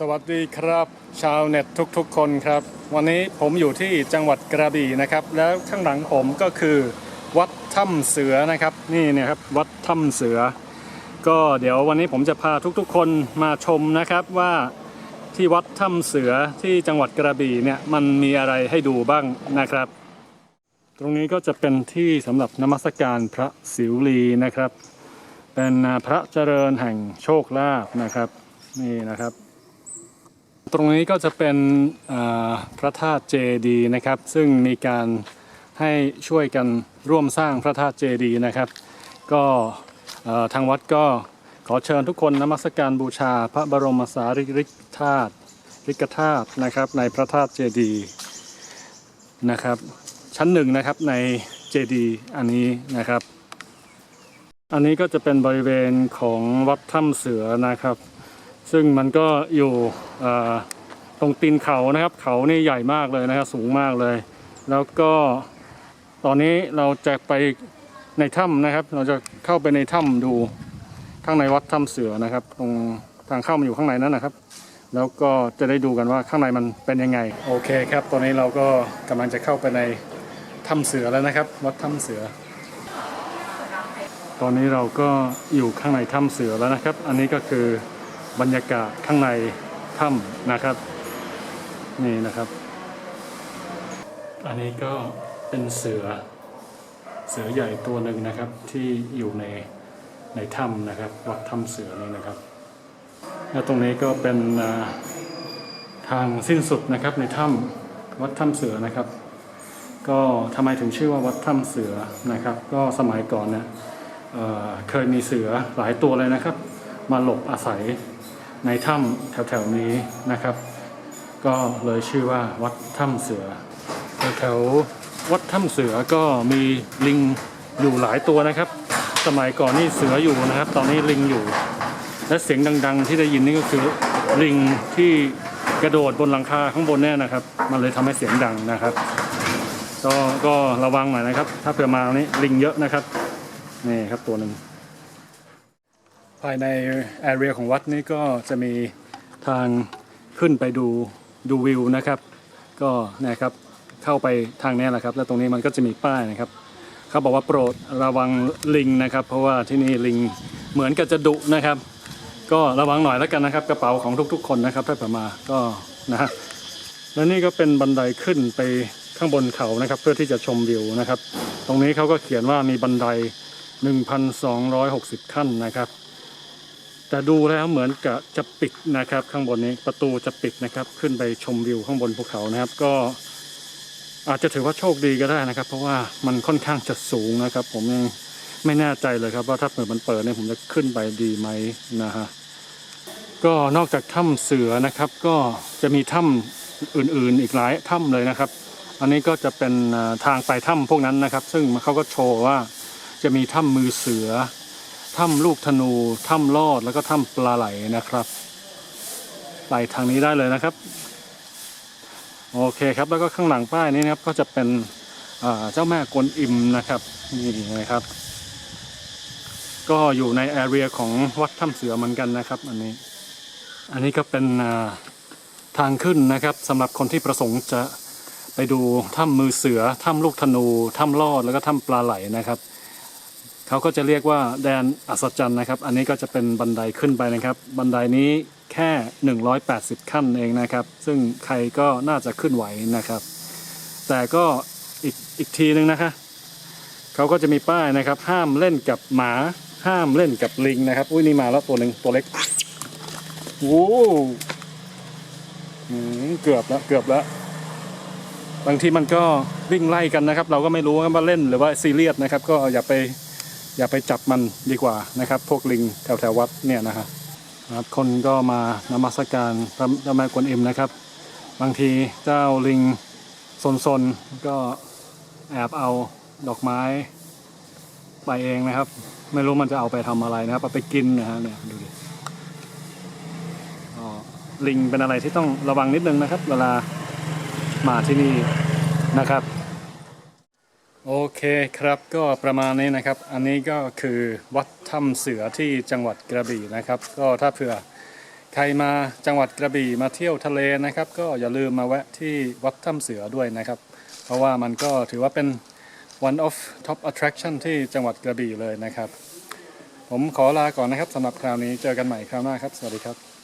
สวัสดีครับ ชาวเน็ตทุกๆ คนครับ วันนี้ผมอยู่ที่จังหวัดกระบี่นะครับ แล้วข้างหลังผมก็คือวัดถ้ำเสือนะครับ นี่เนี่ยครับวัดถ้ำเสือ ก็เดี๋ยววันนี้ผมจะพาทุกๆ คนมาชมนะครับว่าที่วัดถ้ำเสือที่จังหวัดกระบี่เนี่ยมันมีอะไรให้ดูบ้างนะครับ ตรงนี้ก็จะเป็นที่สำหรับนมัสการพระสิวลีนะครับ เป็นพระเจริญแห่งโชคลาภนะครับ นี่นะครับ ตรงนี้ก็จะเป็นพระธาตุเจดีนะครับ ซึ่งมีการให้ช่วยกันร่วมสร้างพระธาตุเจดีนะครับ ก็ทางวัดก็ขอเชิญทุกคนนมัสการบูชาพระบรมสารีริกธาตุริกธาตุนะครับ ในพระธาตุเจดีนะครับ ชั้นหนึ่งนะครับในเจดีอันนี้นะครับ อันนี้ก็จะเป็นบริเวณของวัดถ้ำเสือนะครับ ซึ่งมันก็อยู่ตรงตีนเขานะครับ เขานี่ใหญ่มากเลยนะครับสูงมากเลย แล้วก็ตอนนี้เราจะไปในถ้ำนะครับ เราจะเข้าไปในถ้ำดูข้างในวัดถ้ำเสือนะครับ ตรงทางเข้ามันอยู่ข้างในนั้นนะครับ แล้วก็จะได้ดูกันว่าข้างในมันเป็นยังไง โอเคครับ ตอนนี้เราก็กำลังจะเข้าไปในถ้ำเสือแล้วนะครับ วัดถ้ำเสือ ตอนนี้เราก็อยู่ข้างในถ้ำเสือแล้วนะครับ อันนี้ก็คือ บรรยากาศข้างในถ้ำนะครับ นี่นะครับ อันนี้ก็เป็นเสือเสือใหญ่ตัวหนึ่งนะครับที่อยู่ในในถ้ำนะครับ วัดถ้ำเสือนี่นะครับ และตรงนี้ก็เป็นทางสิ้นสุดนะครับในถ้ำวัดถ้ำเสือนะครับ ก็ทำไมถึงชื่อว่าวัดถ้ำเสือนะครับ ก็สมัยก่อนเนี่ยเเคยมีเสือหลายตัวเลยนะครับ มาหลบอาศัย ในถ้ำแถวๆนี้นะครับ ก็เลยชื่อว่าวัดถ้ำเสือแถวๆวัดถ้ำเสือก็มีลิงอยู่หลายตัวนะครับ สมัยก่อนนี่เสืออยู่นะครับ ตอนนี้ลิงอยู่ และเสียงดัง ๆ ที่ได้ยินนี่ก็คือลิงที่กระโดดบนหลังคาข้างบนเนี่ยนะครับ มันเลยทำให้เสียงดังนะครับก็ก็ระวังหน่อยนะครับ ถ้าเผื่อมาตรงนี้ลิงเยอะนะครับนี่ครับตัวหนึ่ง ภายในแอเรียของวัดนี้ก็จะมีทางขึ้นไปดูดูวิวนะครับ ก็นะครับเข้าไปทางนี้แหละครับ แล้วตรงนี้มันก็จะมีป้ายนะครับ เขาบอกว่าโปรดระวังลิงนะครับ เพราะว่าที่นี่ลิงเหมือนกับจะดุนะครับ ก็ระวังหน่อยแล้วกันนะครับ กระเป๋าของทุกๆ คนนะครับถ้าเผื่อมาก็นะฮะและนี่ก็เป็นบันไดขึ้นไปข้างบนเขานะครับ เพื่อที่จะชมวิวนะครับ ตรงนี้เขาก็เขียนว่ามีบันได 1,260 ขั้นนะครับ แต่ดูแล้วเหมือนกับจะปิดนะครับ ข้างบนนี้ประตูจะปิดนะครับ ขึ้นไปชมวิวข้างบนภูเขานะครับ ก็อาจจะถือว่าโชคดีก็ได้นะครับ เพราะว่ามันค่อนข้างจะสูงนะครับ ผมยังไม่แน่ใจเลยครับ ว่าถ้าเปิดมันเปิดเนี่ยผมจะขึ้นไปดีไหมนะฮะก็นอกจากถ้ำเสือนะครับ ก็จะมีถ้ำอื่นๆ อีกหลายถ้ำเลยนะครับ อันนี้ก็จะเป็นทางไปถ้ำพวกนั้นนะครับ ซึ่งเขาก็โชว์ว่าจะมีถ้ำมือเสือ ถ้ำลูกธนูถ้ำลอดแล้วก็ถ้ำปลาไหลนะครับไปทางนี้ได้เลยนะครับ โอเคครับแล้วก็ข้างหลังป้ายนี้นะครับก็จะเป็นเจ้าแม่กวนอิมนะครับนี่นะครับ ก็อยู่ในแอเรียของวัดถ้ำเสือเหมือนกันนะครับ อันนี้ อันนี้ก็เป็นทางขึ้นนะครับสำหรับคนที่ประสงค์จะไปดูถ้ำมือเสือถ้ำลูกธนูถ้ำลอดแล้วก็ถ้ำปลาไหลนะครับ เขาก็จะเรียกว่าแดนอัศจรรย์นะครับ อันนี้ก็จะเป็นบันไดขึ้นไปนะครับ บันไดนี้แค่ 180 ขั้นเองนะครับ ซึ่งใครก็น่าจะขึ้นไหวนะครับ แต่ก็อีกอีกทีนึงนะคะเขาก็จะมีป้ายนะครับ ห้ามเล่นกับหมาห้ามเล่นกับลิงนะครับอุ้ยนี่มาแล้วตัวหนึ่งตัวเล็กโอ้อืมเกือบแล้วเกือบแล้วบางทีมันก็วิ่งไล่กันนะครับ เราก็ไม่รู้ว่าเล่นหรือว่าซีเรียสนะครับ ก็อย่าไป อย่าไปจับมันดีกว่านะครับ พวกลิงแถวแถววัดเนี่ยนะฮะครับคนก็มานมัสการพระเจ้าแม่กวนอิมนะครับ บางทีเจ้าลิงซนๆก็แอบเอาดอกไม้ไปเองนะครับ ไม่รู้มันจะเอาไปทำอะไรนะครับเอาไปกินนะฮะเนี่ยดูดิลิงเป็นอะไรที่ต้องระวังนิดนึงนะครับ เวลามาที่นี่นะครับ โอเคครับก็ประมาณนี้นะครับ อันนี้ก็คือวัดถ้ำเสือที่จังหวัดกระบี่นะครับ ก็ถ้าเผื่อใครมาจังหวัดกระบี่มาเที่ยวทะเลนะครับ ก็อย่าลืมมาแวะที่วัดถ้ำเสือด้วยนะครับ เพราะว่ามันก็ถือว่าเป็น one of top attraction ที่จังหวัดกระบี่เลยนะครับ ผมขอลาก่อนนะครับสำหรับคราวนี้เจอกันใหม่คราวหน้าครับ สวัสดีครับ